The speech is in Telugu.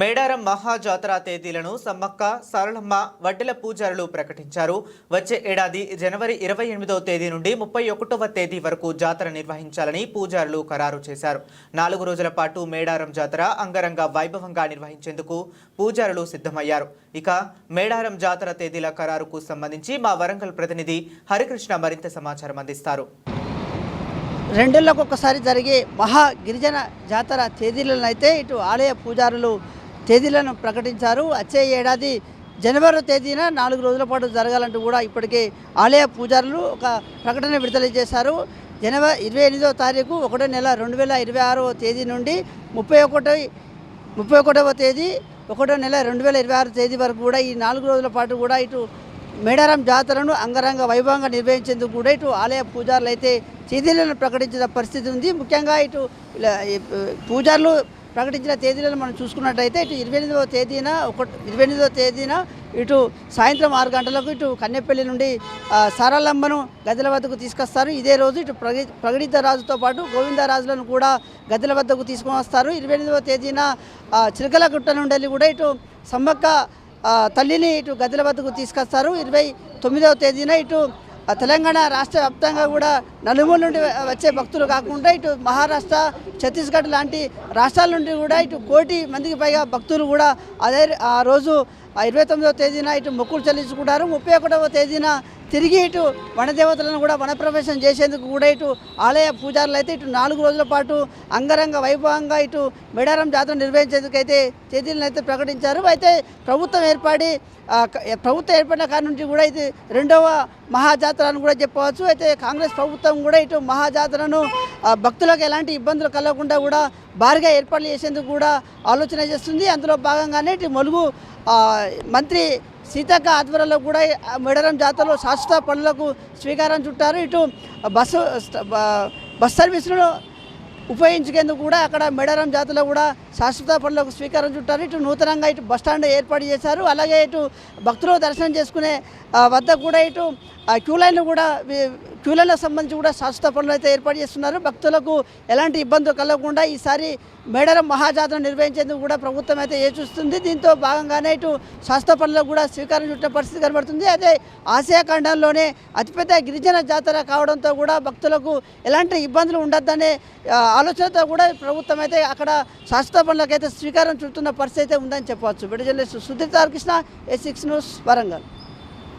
మేడారం మహాజాతర తేదీలను సమ్మక్క సరళమ్మ వడ్డెల పూజారులు ప్రకటించారు. వచ్చే ఏడాది జనవరి ఇరవై ఎనిమిదవ తేదీ నుండి ముప్పై ఒకటవ తేదీ వరకు జాతర నిర్వహించాలని పూజారులు ఖరారు చేశారు. నాలుగు రోజుల పాటు మేడారం జాతర అంగరంగ వైభవంగా నిర్వహించేందుకు పూజారులు సిద్ధమయ్యారు. ఇక మేడారం జాతర తేదీల ఖరారుకు సంబంధించి మా వరంగల్ ప్రతినిధి హరికృష్ణ మరింత సమాచారం అందిస్తారు. రెండేళ్ళకు ఒకసారి జరిగే మహా గిరిజన జాతర తేదీలను అయితే ఇటు ఆలయ పూజారులు తేదీలను ప్రకటించారు. వచ్చే ఏడాది జనవరి తేదీన నాలుగు రోజుల పాటు జరగాలంటూ కూడా ఇప్పటికే ఆలయ పూజారులు ఒక ప్రకటన విడుదల చేశారు. జనవరి ఇరవై ఎనిమిదవ తారీఖు ఒకటో నెల రెండు వేల ఇరవై ఆరవ తేదీ నుండి ముప్పై ఒకటో ముప్పై ఒకటవ తేదీ ఒకటో నెల రెండు వేల ఇరవై ఆరు తేదీ వరకు కూడా ఈ నాలుగు రోజుల పాటు కూడా ఇటు మేడారం జాతరను అంగరంగ వైభవంగా నిర్వహించేందుకు కూడా ఇటు ఆలయ పూజారులు అయితే తేదీలను ప్రకటించిన పరిస్థితి ఉంది. ముఖ్యంగా ఇటు ఇలా పూజారులు ప్రకటించిన తేదీలను మనం చూసుకున్నట్టయితే ఇటు ఇరవై ఎనిమిదవ తేదీన ఒక ఇరవై ఎనిమిదవ తేదీన ఇటు సాయంత్రం ఆరు గంటలకు ఇటు కన్నెపల్లి నుండి సారలంబను గదిల వద్దకు తీసుకొస్తారు. ఇదే రోజు ఇటు ప్రగి ప్రగడిత రాజుతో పాటు గోవిందరాజులను కూడా గదిల వద్దకు తీసుకొని వస్తారు. ఇరవై ఎనిమిదవ తేదీన ఆ, చిలకలగుట్ట నుండి వెళ్ళి కూడా ఇటు సమ్మక్క తల్లిని ఇటు గదిల వద్దకు తీసుకొస్తారు. ఇరవై తొమ్మిదవ తేదీన ఇటు తెలంగాణ రాష్ట్ర వ్యాప్తంగా కూడా నలుమూల నుండి వచ్చే భక్తులు కాకుండా ఇటు మహారాష్ట్ర ఛత్తీస్గఢ్ లాంటి రాష్ట్రాల నుండి కూడా ఇటు కోటి మందికి పైగా భక్తులు కూడా అదే ఆ రోజు ఆ ఇరవై తొమ్మిదవ తేదీన ఇటు మొక్కులు చెల్లించుకుంటారు. ముప్పై ఒకటవ తేదీన తిరిగి ఇటు వనదేవతలను కూడా వనప్రవేశం చేసేందుకు కూడా ఇటు ఆలయ పూజారులు అయితే ఇటు నాలుగు రోజుల పాటు అంగరంగ వైభవంగా ఇటు మేడారం జాతర నిర్వహించేందుకు అయితే తేదీలను అయితే ప్రకటించారు. అయితే ప్రభుత్వం ఏర్పడి ప్రభుత్వం ఏర్పడిన కాడి నుంచి కూడా ఇది రెండవ మహాజాతర అని కూడా చెప్పవచ్చు. అయితే కాంగ్రెస్ ప్రభుత్వం కూడా ఇటు మహాజాతరను భక్తులకు ఎలాంటి ఇబ్బందులు కలగకుండా కూడా భారీగా ఏర్పాట్లు చేసేందుకు కూడా ఆలోచన చేస్తుంది. అందులో భాగంగానే ఇటు మలుగు మంత్రి సీతక్క ఆధ్వర్యంలో కూడా మెడరం మేడారం జాతరలో శాశ్వత పనులకు స్వీకారం చుట్టారు. ఇటు బస్సు బస్ సర్వీసులను ఉపయోగించుకేందుకు కూడా అక్కడ మేడారం జాతరలో కూడా శాశ్వత పనులకు స్వీకారం చుట్టారు. ఇటు నూతనంగా ఇటు బస్టాండ్ ఏర్పాటు చేశారు. అలాగే ఇటు భక్తులు దర్శనం చేసుకునే వద్ద కూడా ఇటు ఆ, క్యూ లైన్ కూడా క్యూ లైన్లకు సంబంధించి కూడా శాశ్వత పనులు అయితే ఏర్పాటు చేస్తున్నారు. భక్తులకు ఎలాంటి ఇబ్బందులు కలగకుండా ఈసారి మేడారం మహాజాతర నిర్వహించేందుకు కూడా ప్రభుత్వం అయితే ఏ చూస్తుంది దీంతో భాగంగానే ఇటు శాశ్వత పనులకు కూడా స్వీకారం చుట్టిన పరిస్థితి కనబడుతుంది. అదే ఆసియా ఖండంలోనే అతిపెద్ద గిరిజన జాతర కావడంతో కూడా భక్తులకు ఎలాంటి ఇబ్బందులు ఉండొద్దనే ఆలోచనతో కూడా ప్రభుత్వం అయితే అక్కడ శాశ్వత పనులకు అయితే స్వీకారం చుడుతున్న పరిస్థితి అయితే ఉందని చెప్పవచ్చు. బిడ్డ journalist Sudheer Tarakrishna A six news Warangal.